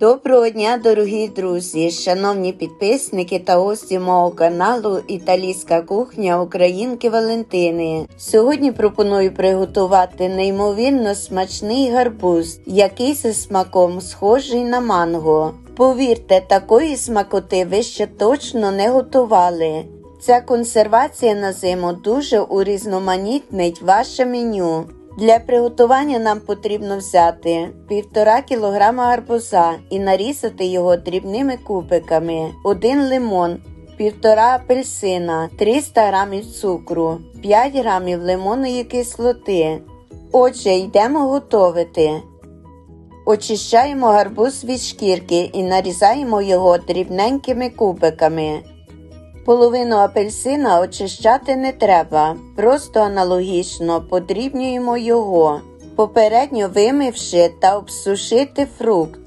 Доброго дня, дорогі друзі, шановні підписники та гості мого каналу Італійська кухня Українки Валентини. Сьогодні пропоную приготувати неймовірно смачний гарбуз, який за смаком схожий на манго. Повірте, такої смакоти ви ще точно не готували. Ця консервація на зиму дуже урізноманітнить ваше меню. Для приготування нам потрібно взяти 1,5 кг гарбуза і нарізати його дрібними кубиками, 1 лимон, 1,5 апельсина, 300 г цукру, 5 г лимонної кислоти. Отже, йдемо готувати. Очищаємо гарбуз від шкірки і нарізаємо його дрібненькими кубиками. Половину апельсина очищати не треба, просто аналогічно подрібнюємо його, попередньо вимивши та обсушити фрукт.